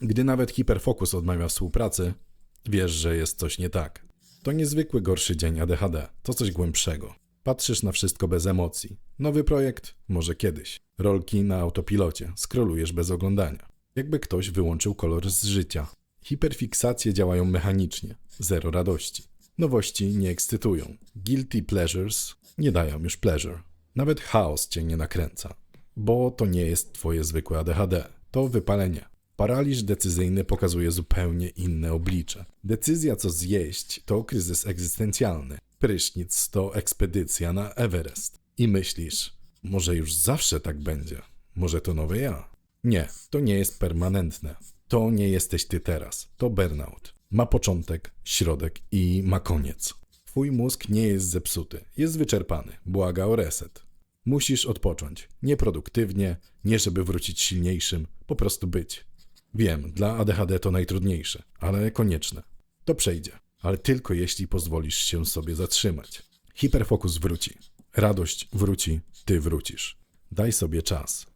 Gdy nawet hiperfokus odmawia współpracy, wiesz, że jest coś nie tak. To niezwykły gorszy dzień ADHD, to coś głębszego. Patrzysz na wszystko bez emocji. Nowy projekt? Może kiedyś. Rolki na autopilocie, skrolujesz bez oglądania. Jakby ktoś wyłączył kolor z życia. Hiperfiksacje działają mechanicznie, zero radości. Nowości nie ekscytują. Guilty pleasures nie dają już pleasure. Nawet chaos cię nie nakręca. Bo to nie jest twoje zwykłe ADHD, to wypalenie. Paraliż decyzyjny pokazuje zupełnie inne oblicze. Decyzja, co zjeść, to kryzys egzystencjalny. Prysznic to ekspedycja na Everest. I myślisz, może już zawsze tak będzie. Może to nowy ja. Nie, to nie jest permanentne. To nie jesteś ty teraz. To burnout. Ma początek, środek i ma koniec. Twój mózg nie jest zepsuty, jest wyczerpany. Błaga o reset. Musisz odpocząć. Nieproduktywnie, nie żeby wrócić silniejszym, po prostu być. Wiem, dla ADHD to najtrudniejsze, ale konieczne. To przejdzie, ale tylko jeśli pozwolisz się sobie zatrzymać. Hiperfokus wróci. Radość wróci, ty wrócisz. Daj sobie czas.